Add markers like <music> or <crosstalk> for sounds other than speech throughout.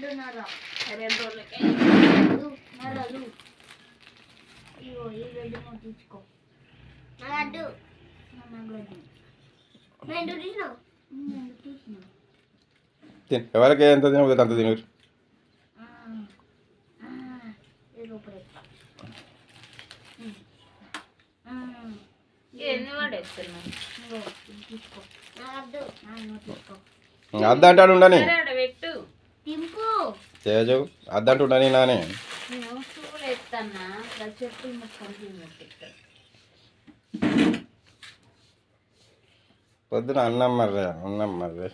రెండున్నర. రెండు రోజులకే. నరలు ఇగో ఈ రెండు ముట్టించుకో నా లడ్డు నా లడ్డు రెండు తీసినావు? రెండు తీసినావు తిను. ఎవరికి ఎంత తినకపోతే అంత తినరు తీసుకో. తీసుకో. అద్దంటాడు ఉండని పెట్టు. తేజు అద్దంటు ఉండని నానే. నేను పొద్దున అన్నం మర్రే అన్నం మర్రే.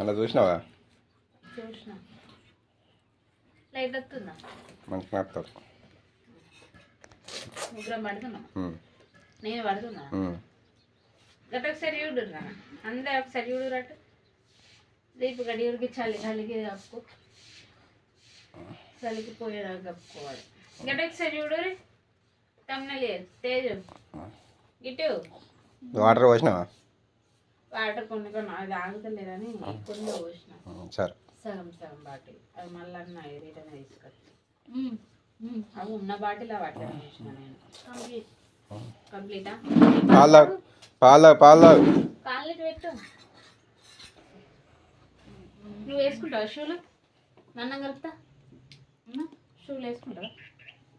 అలా చూసినావా? మంచి పడుతున్నాం నేను పడుతున్నా? గట్ట ఒకసారి చూడురా అందరు ఒకసారి చూడురట్టు దీపు గడియూరికి చలి చలికి కప్పు చలికి పోయేదాకా కప్పుకోవాలి. గట్ట ఒకసారి చూడు తమ్మలేదు తేజు. ఇటు. వాటర్ పోసినావా? వాటర్ కొన్ని కొన్ని అది ఆగుతలేదని కొన్ని పోసిన. సరే. సగం సగం బాటిల్ అది మళ్ళీ అన్న రిటర్న్ తీసుకొచ్చి అవి ఉన్న బాటిల్ ఆ వాటర్ చేసిన నేను కంప్లీట్? కంప్లీటా పాలు పాలు. నువ్వు వేసుకుంటావా షూలు? కలుపుతా? షూలు వేసుకుంటావా?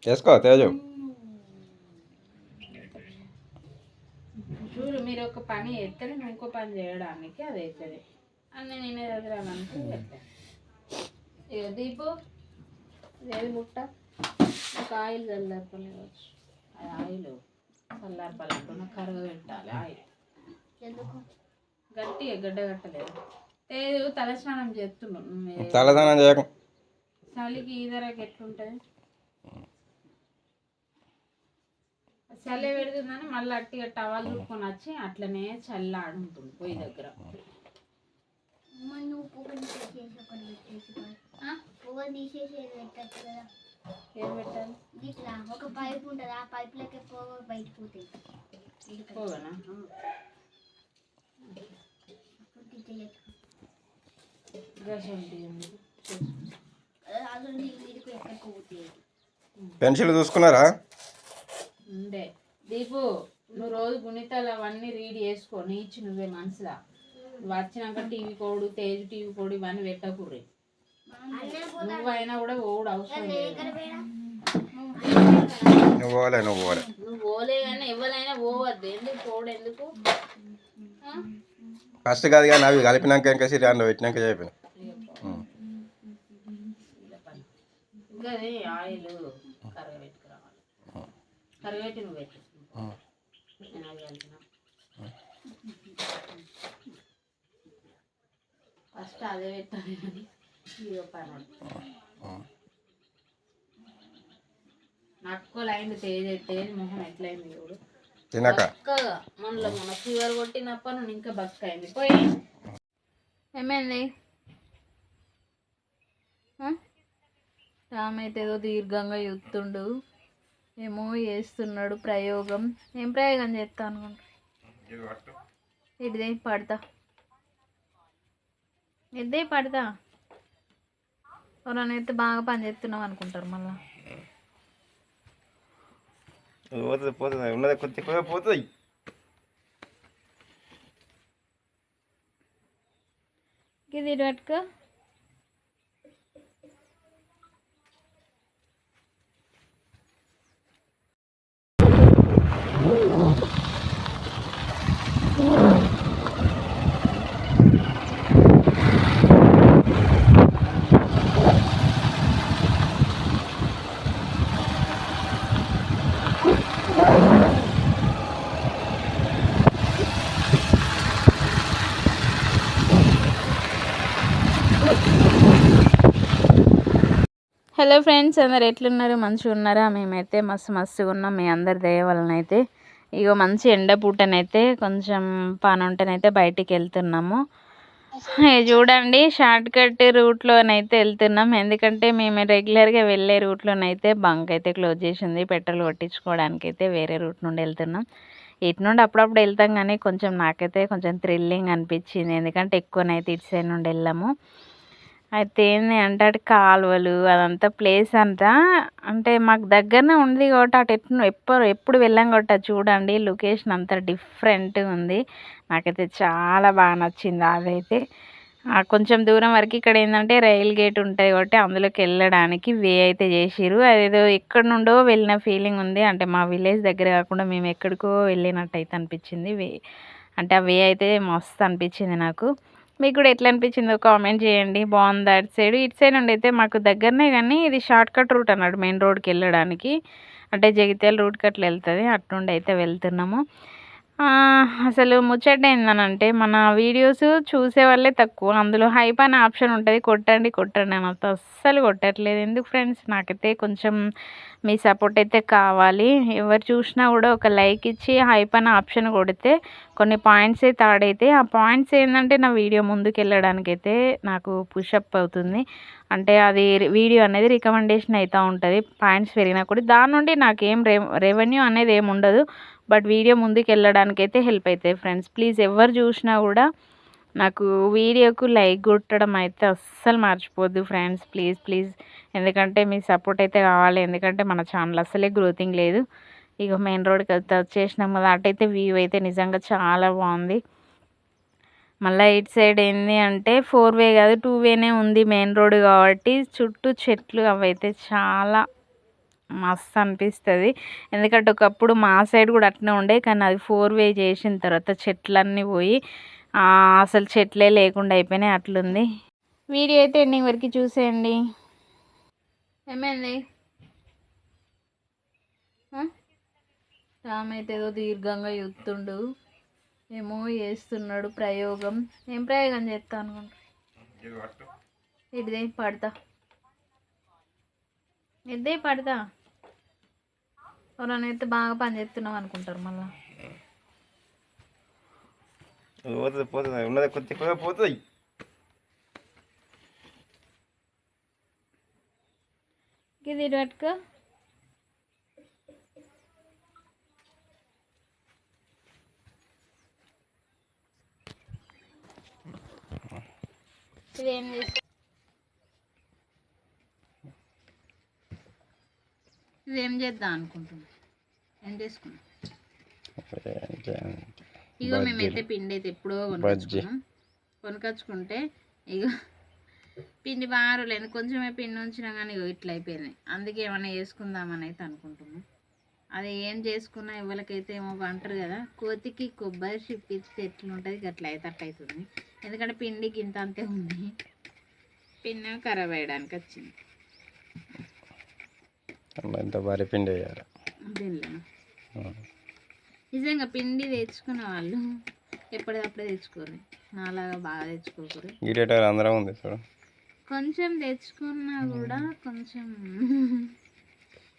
చేసుకో తేజు. షూలు మీరు ఒక పని చేస్తే నేను ఇంకో పని చేయడానికి అది అవుతుంది. అన్నీ నేనే చెప్తాను ఇక దీపు ఏది ముట్ట? ఒక ఆయిల్ చల్లార్పలేవచ్చు అది ఆయిల్. చల్లార్పాలంటున్నా కరుగు పెట్టాలి. ఆయిల్ ఎందుకు? గట్టిగా గడ్డ కట్టలేదు. లేదు తలస్నానం చేస్తున్నాం తలదానం చేయకు. చలికి ఈదరకు ఎట్లుంటుంది? చలి పెడుతుందని మళ్ళీ అట్టిగా టవల్ చుట్టుకొని వచ్చి అట్లనే చల్లాడుంటుంది పొయ్యి దగ్గర. నువ్వు పువ్వుని తీసేసి ఏం పెట్టాలి? ఇట్లా ఒక పైప్ ఉంటుంది. ఆ పైప్లోకి పోగా బయటకు పోతాయి పోగనా పెన్సిల్ చూసుకున్నారా? ఉండే. దీపు నువ్వు రోజు గుణితాలు అవన్నీ రీడ్ చేసుకో. నీచి నువ్వే మనసులా. నువ్వు వచ్చినాక TV code Tej TV code ఇవన్నీ పెట్టకూర్రి. నువ్వైనా కూడా ఓడు అవసరం నువ్వు పోలే నువ్వు పోలే. నువ్వు పోలే కానీ ఎవరైనా పోవద్దు. ఎందుకు పోడు ఎందుకు? ఫస్ట్ కాదు కానీ అవి కలిపినాక ఇంకా సిరి అందులో పెట్టినాక చెప్పిన. నువ్వు పెట్టు. ఫస్ట్ అదే పెట్టాలి. తినక. మనలో మన ఫీవర్ కొట్టినప్ప నుండి ఇంకా బక్క అయింది. పోయి. ఏమైంది? రామ్ అయితే ఏదో దీర్ఘంగా చూస్తుండు ఏమో చేస్తున్నాడు ప్రయోగం. ఏం ప్రయోగం చేస్తా అనుకుంటా? ఇదే పడతా. ఇదే పడతా. ఎవరైనా అయితే బాగా పని చేస్తున్నాం అనుకుంటారు మళ్ళీ? పోతుంది పోతుంది. ఉన్నది కొద్ది పోతుంది. ఇది పట్టుకో. హలో ఫ్రెండ్స్ అందరు ఎట్లున్నారు? మంచిగా ఉన్నారా? మేమైతే మస్తు మస్తుగా ఉన్నాం. మీ అందరి దయ వలన అయితే ఇగో మంచి ఎండ పూటనైతే కొంచెం పని బయటికి వెళ్తున్నాము. చూడండి షార్ట్ కట్ రూట్లోనైతే వెళ్తున్నాం. ఎందుకంటే మేము రెగ్యులర్గా వెళ్ళే రూట్లోనైతే బంక్ అయితే క్లోజ్ చేసింది. పెట్రోల్ కొట్టించుకోవడానికి అయితే వేరే రూట్ నుండి వెళ్తున్నాం. ఇటు నుండి అప్పుడప్పుడు వెళ్తాం కానీ కొంచెం నాకైతే కొంచెం థ్రిల్లింగ్ అనిపించింది. ఎందుకంటే ఎక్కువనైతే ఇటు సైడ్ నుండి వెళ్ళాము. అయితే ఏంది అంటే అటు కాలువలు అదంతా ప్లేస్ అంతా. అంటే మాకు దగ్గరనే ఉంది కాబట్టి అటు ఎప్పుడు ఎప్పుడు ఎప్పుడు వెళ్ళాం కాబట్టి చూడండి. లొకేషన్ అంతా డిఫరెంట్గా ఉంది. నాకైతే చాలా బాగా నచ్చింది అదైతే. కొంచెం దూరం వరకు ఇక్కడ ఏంటంటే రైల్ గేట్ ఉంటుంది కాబట్టి అందులోకి వెళ్ళడానికి వే అయితే చేసిరు అదేదో ఎక్కడి నుండో వెళ్ళిన ఫీలింగ్ ఉంది. అంటే మా విలేజ్ దగ్గర కాకుండా మేము ఎక్కడికో వెళ్ళినట్టు అయితే అనిపించింది. వే అంటే ఆ వే అయితే మస్తు అనిపించింది నాకు. మీకు కూడా ఎట్లా అనిపించిందో కామెంట్ చేయండి. బాగుంది అటు సైడ్. ఇటు సైడ్ నుండి అయితే మాకు దగ్గరనే కానీ ఇది షార్ట్ కట్ రూట్ అన్నాడు మెయిన్ రోడ్కి వెళ్ళడానికి. అంటే జగిత్యాల రూట్ కట్లు వెళ్తుంది. అటు నుండి అయితే వెళ్తున్నాము. అసలు ముచ్చట ఏందనంటే మన వీడియోస్ చూసే వాళ్ళే తక్కువ. అందులో హైప్ అనే ఆప్షన్ ఉంటుంది. కొట్టండి కొట్టండి అని అంత అస్సలు కొట్టట్లేదు. ఎందుకు ఫ్రెండ్స్? నాకైతే కొంచెం మీ సపోర్ట్ అయితే కావాలి. ఎవరు చూసినా కూడా ఒక లైక్ ఇచ్చి హైప్ అనే ఆప్షన్ కొడితే కొన్ని పాయింట్స్ అయితే ఆడైతే ఆ పాయింట్స్ ఏంటంటే నా వీడియో ముందుకు వెళ్ళడానికి అయితే నాకు పుషప్ అవుతుంది. అంటే అది వీడియో అనేది రికమెండేషన్ అవుతూ ఉంటుంది. పాయింట్స్ పెరిగినా కూడా దాని నుండి నాకేం రెవెన్యూ అనేది ఏమి ఉండదు. బట్ వీడియో ముందుకు వెళ్ళడానికి అయితే హెల్ప్ అవుతాయి ఫ్రెండ్స్. ప్లీజ్ ఎవరు చూసినా కూడా నాకు వీడియోకు లైక్ కొట్టడం అయితే అస్సలు మర్చిపోద్దు ఫ్రెండ్స్. Please please. ఎందుకంటే మీ సపోర్ట్ అయితే కావాలి. ఎందుకంటే మన ఛానల్ అస్సలే గ్రోతింగ్ లేదు. ఇక మెయిన్ రోడ్కి అయితే వచ్చేసినాం కదా అటైతే వ్యూ అయితే నిజంగా చాలా బాగుంది. మళ్ళీ ఇటు సైడ్ ఏంది అంటే ఫోర్ వే కాదు టూ వేనే ఉంది మెయిన్ రోడ్ కాబట్టి చుట్టూ చెట్లు అవైతే చాలా మస్తు అనిపిస్తుంది ఎందుకంటే ఒకప్పుడు మా సైడ్ కూడా అట్నే ఉండే కానీ అది ఫోర్ వే చేసిన తర్వాత చెట్లన్నీ పోయి ఆ, అసలు చెట్లే లేకుండా అయిపోయినాయి అట్లుంది. వీడియో అయితే ఎండింగ్ వరకు చూసేయండి. ఏమైంది? రామ్ అయితే ఏదో దీర్ఘంగా చూస్తుండు. ఏమో చేస్తున్నాడు ప్రయోగం. ఏం ప్రయోగం చేస్తా అనుకుంటా? ఇదే పడతా. ఇదే పడతా. ఎవరైనా అయితే బాగా పని చేస్తున్నాం అనుకుంటారు మళ్ళీ. పోతుంది పోతుంది. ఉన్నది కొద్దిగా పోతుంది. ఇది పట్టుకో. ఇదేం చేస్తా ఇదేం చేద్దాం అనుకుంటున్నా? ఏం చేసుకున్నాం? ఇగో మేమైతే పిండి అయితే ఎప్పుడో కొనుకొచ్చుకున్నాం. కొనుకొచ్చుకుంటే ఇగో పిండి బాగా లేదు కొంచెమే పిండి ఉంచినా కానీ ఇగో ఇట్లా అయిపోయింది. అందుకే ఏమైనా చేసుకుందామని అయితే అనుకుంటున్నాం. అది ఏం చేసుకున్నా ఎవరికైతే ఏమో అంటారు కదా కోతికి కొబ్బరి చిప్పిస్తే ఎట్లుంటుంది అట్లా అయితే అవుతుంది ఎందుకంటే పిండికి ఇంత అంతే ఉంది. పిండి ఖరాబ్ అయ్యడానికి వచ్చింది. ఇంత భారీ పిండి వేయాలి. నిజంగా పిండి తెచ్చుకున్న వాళ్ళు ఎప్పటికప్పుడే తెచ్చుకోరు. నాలాగా బాగా తెచ్చుకోకరు గిటేటర్ అందరం ఉంది చూడు. కొంచెం తెచ్చుకున్నా కూడా కొంచెం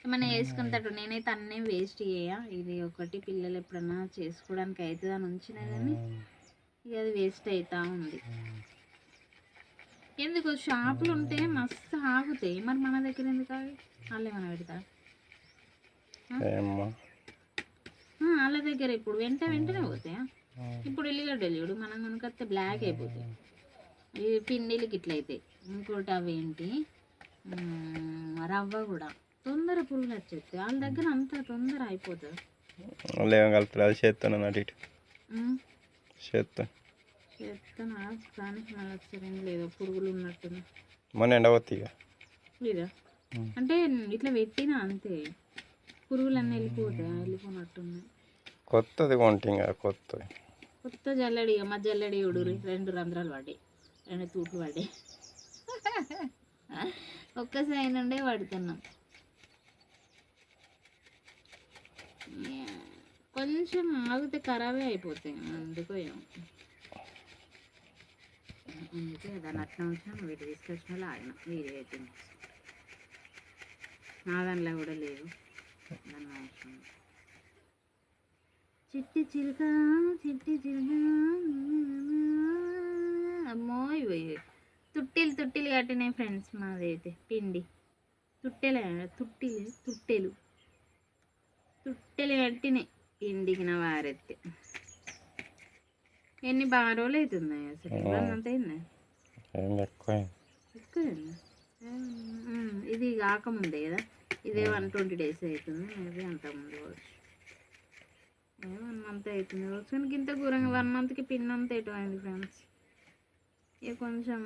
ఏమైనా వేసుకుంటాడు నేనైతే అన్నీ వేస్ట్ చేయ. ఇది ఒకటి పిల్లలు ఎప్పుడన్నా చేసుకోవడానికి అవుతుంది అని ఉంచినా కానీ ఇక అది వేస్ట్ అవుతా ఉంది. ఎందుకు? షాపులు ఉంటే మస్తు ఆగుతాయి. మరి మన దగ్గర ఎందుకు ఆగి వాళ్ళు ఏమైనా పెడతారు? వాళ్ళ దగ్గర ఇప్పుడు వెంట వెంటనే పోతాయా? ఇప్పుడు ఎల్లిగడ్డలు చూడు మనం కనుకొస్తే బ్లాక్ అయిపోతాయి. ఈ పిండిలకి అవుతాయి ఇంకోటి అవి ఏంటి? మ్మ్, రవ్వ కూడా. తొందర పురుగులు వచ్చేస్తాయి వాళ్ళ దగ్గర అంత తొందర అయిపోతుంది. వాళ్ళు ఏం కలుపుతారు అది చేస్తాను అటు ఇటు మ్మ్. చేస్తా చెప్తానా కానీ మళ్ళీ ఒకసారి లేదు. పురుగులు ఉన్నట్టుంది మొన్న ఎండవద్దు ఇక లేదా. అంటే ఇట్లా పెట్టినా అంతే. పురుగులన్నీ వెళ్ళిపోతాయి వెళ్ళిపోయినట్టున్నాయి కొత్తది కొంటే ఇంకా కొత్తది. కొత్త జల్లడి మా జల్లడి ఉడురు రెండు రంధ్రాలు పడ్డాయి. రెండు తూట్లు పడ్డాయి. ఒక్క సైడ్ నుండే పడుతున్నాం. కొంచెం ఆగితే ఖరాబే అయిపోతాయి. అందుకో ఏమో. అందుకే దాన్ని అట్లా ఉంచాను వీటి తీసుకొచ్చిన వాళ్ళు ఆగిన వీడియో అయితే నా దాంట్లో కూడా లేవు. దాన్ని అవసరం లేదు. చిట్టి చిలుక చిట్టి చిలుక అమ్మో ఇవి తుట్టిలు తుట్టిలు కట్టినాయి ఫ్రెండ్స్ మాదైతే పిండి. తుట్టెలు తుట్టిలు తుట్టెలు. తుట్టెలు కట్టినాయి పిండికిన వారైతే ఎన్ని బాగా రోజులు అవుతున్నాయి అసలు? ఎక్కువ? ఉమ్, ఇది కాకముందే కదా? ఇదే వన్ ట్వంటీ డేస్ అవుతుంది మేబీ అంత ముందు కావచ్చు. వన్ మంత్ అవుతుంది కావచ్చు. కానీ ఇంత ఘోరంగా వన్ మంత్కి పిన్ అంత ఎటు అయింది ఫ్రెండ్స్ ఇక కొంచెం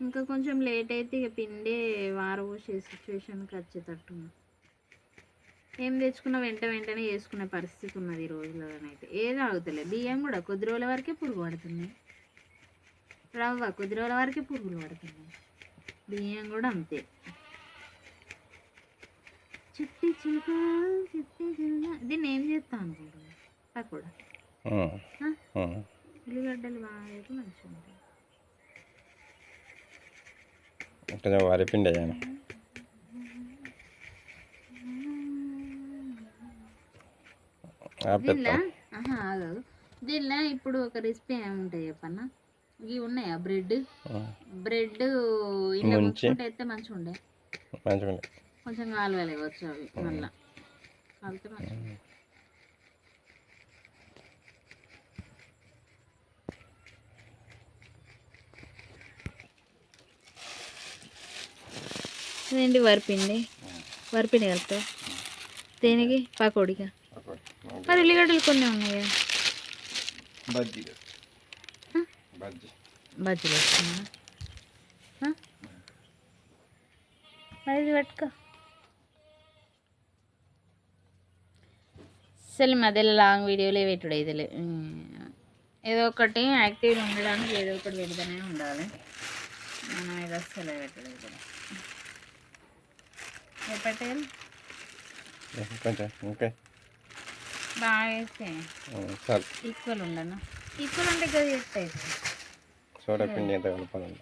ఇంకా కొంచెం లేట్ అయితే ఇక పిండే వారబోసే సిచ్యువేషన్కి వచ్చేటట్టు ఏం తెచ్చుకున్నా వెంట వెంటనే చేసుకునే పరిస్థితి ఉన్నది ఈ రోజులలోనైతే. ఏది ఆగుతలే బియ్యం కూడా కొద్ది రోజుల వరకే పురుగు పడుతుంది. రవ్వ కొద్ది రోజుల వరకే పురుగులు పడుతున్నాయి. బియ్యం కూడా అంతే. చిట్టి చిలుక చిట్టి చిలుక. దీన్ని ఏం చేస్తా అనుకుంటున్నా పకోడా ఉల్లిగడ్డలు బాగా మంచిగా ఉంటాయి. వరిపిండి అయ్యాను? దీనిలో? ఇప్పుడు ఒక రెసిపీ ఏముంటాయి చెప్పన్నా? ఇవి ఉన్నాయా? బ్రెడ్. బ్రెడ్ ఇలా అయితే మంచిగా ఉండే. కొంచెం కాలువలే వచ్చు అవి మళ్ళా. కాలితే మంచిగా ఇదేంటి వరిపిండి? వరిపిండి కలుపుతా దేనికి? పకోడిగా మరి ఉల్లిగడ్డలు కొన్ని ఉన్నాయి? బజ్జీ బజ్జీ. బజ్జీలు వేసుకున్నా మరి పట్టుకో. అసలు మధ్యలో లాంగ్ వీడియోలే పెట్టుడు అయితే ఏదో ఒకటి యాక్టివ్ ఉండడానికి ఏదో ఒకటి పెడుతూనే ఉండాలి. మనం ఇది అస్సలే పెట్టుడు అయితే పెట్టాలి ఓకే. బాగా వేస్తే చాలు ఈక్వల్ ఉండను? ఈక్వల్ అంటే గది చేస్తాయి సోడా పిండి ఎంత కలపాలి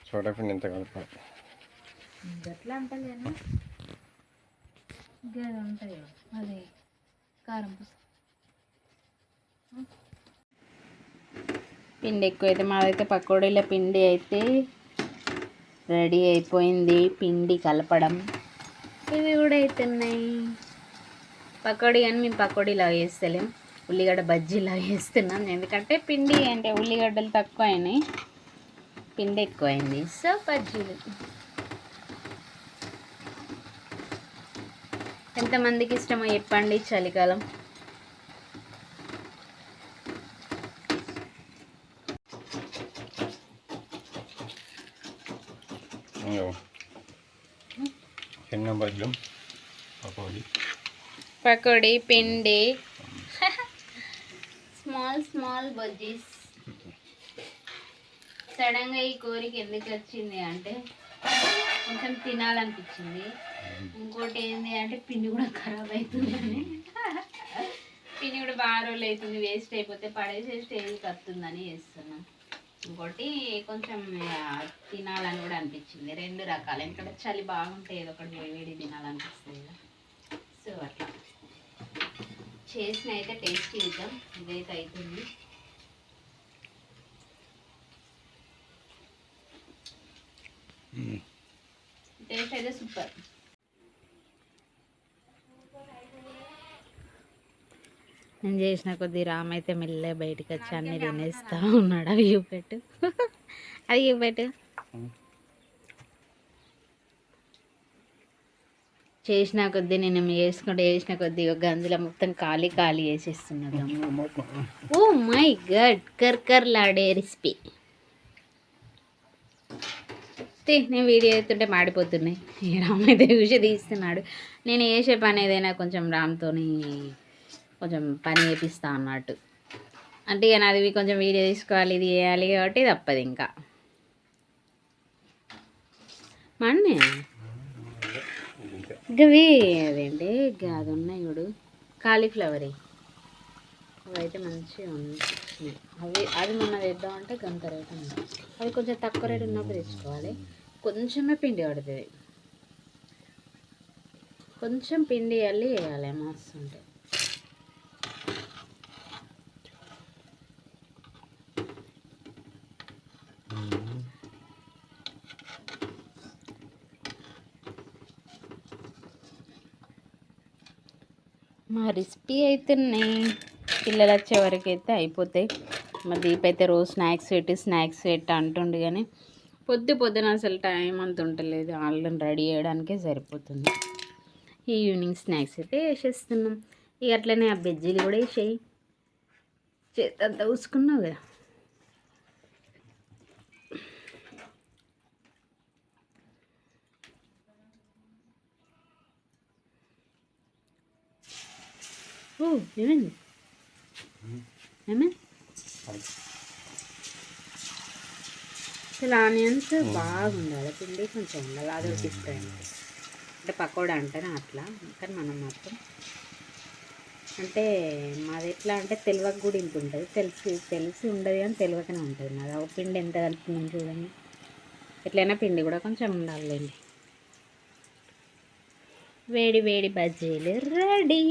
సోడా పిండి ఎంత కలపాలి? ఎట్లా అంటలేను గది ఉంటాయి అది కారం పిండి ఎక్కువైతే మాదైతే పకోడీల పిండి అయితే రెడీ అయిపోయింది పిండి కలపడం. ఇవి కూడా అవుతున్నాయి పకోడీ కానీ మేము పకోడీలా చేస్తలేం. ఉల్లిగడ్డ బజ్జీలా చేస్తున్నాం. ఎందుకంటే పిండి అంటే ఉల్లిగడ్డలు తక్కువ అయినాయి పిండి ఎక్కువైంది. సో బజ్జీలు. ఎంతమందికి ఇష్టమో చెప్పండి చలికాలం. చిన్న బజ్జం పకోడీ పిండి. Small small bajjis. సడన్గా ఈ కోరిక ఎందుకు వచ్చింది అంటే కొంచెం తినాలనిపించింది. ఇంకోటి ఏంది అంటే పిండి కూడా ఖరాబ్ అవుతుందని. పిండి కూడా బాగా రోజులు అవుతుంది వేస్ట్ అయిపోతే పడేసే స్టేజ్కి వస్తుందని చేస్తున్నాం. ఇంకోటి కొంచెం తినాలని కూడా అనిపించింది. రెండు రకాలు. ఎందుకంటే చలి బాగుంటే ఏదో ఒకటి వేడి వేడి తినాలనిపిస్తుంది కదా. సో అట్లా. చేసిన అయితే టేస్ట్ చూద్దాం. ఇదైతే అవుతుంది టేస్ట్ అయితే సూపర్. నేను చేసిన కొద్ది రామ్ అయితే మెల్లగా బయటకు వచ్చి అన్ని తినేస్తా ఉన్నాడు. అవి చూపెట్టు <laughs> అది చూపెట్టు చేసిన కొద్దీ నేను వేసుకుంటే వేసిన కొద్దీ ఒక మొత్తం ఖాళీ ఖాళీ వేసేస్తున్నా ఓ మై గడ్ కర్కర్లాడే రెసిపీ. నేను వీడియో అవుతుంటే మాడిపోతున్నాయి. రామ్ అయితే చూసి తీస్తున్నాడు. నేను చేసే పని ఏదైనా కొంచెం రామ్తోని కొంచెం పని చేపిస్తా అన్నట్టు. అంటే ఇక నాది కొంచెం వీడియో తీసుకోవాలి ఇది చేయాలి కాబట్టి తప్పదు ఇంకా. మన్నే గవి అదేంటి? గా- అది ఉన్నాయి చూడు కాలీఫ్లవర్. అవి అయితే మంచిగా ఉన్నాయి. అవి అది మొన్న తెద్దామంటే గంత రేట్ ఉంది. అవి కొంచెం తక్కువ రేట్ ఉన్నప్పుడు తెచ్చుకోవాలి. కొంచెమే పిండి పడుతుంది. కొంచెం పిండి అల్లి వేయాలి. మస్తు ఉంటాయి క్రిస్పీ అవుతున్నాయి పిల్లలు వచ్చే వరకు అయితే అయిపోతాయి. మా దీప్ అయితే రోజు స్నాక్స్ పెట్టి స్నాక్స్ పెట్టి అంటుండు కానీ పొద్దు పొద్దున అసలు టైం అంత ఉండలేదు వాళ్ళని రెడీ చేయడానికే సరిపోతుంది. ఈవినింగ్ స్నాక్స్ అయితే వేసేస్తున్నాం. ఇక అట్లనే ఆ బెజ్జీలు కూడా వేసేయి. చేతంతా ఊసుకున్నావు కదా? ఓ ఏమైంది ఏమైంది అసలు ఆనియన్స్ బాగుండాలి పిండి కొంచెం ఉండాలి అది డిఫరెంట్ అంటే పకోడా అంటేనే అట్లా కానీ మనం మాత్రం అంటే మాది ఎట్లా అంటే తెలివక కూడా ఇంత ఉంటుంది తెలిసి తెలిసి ఉండదు కానీ తెలియకనే ఉంటుంది మాది ఒక పిండి ఎంత కలుపుతున్నాం చూడండి ఎట్లయినా పిండి కూడా కొంచెం ఉండాలండి వేడి వేడి బజ్జీలు రెడీ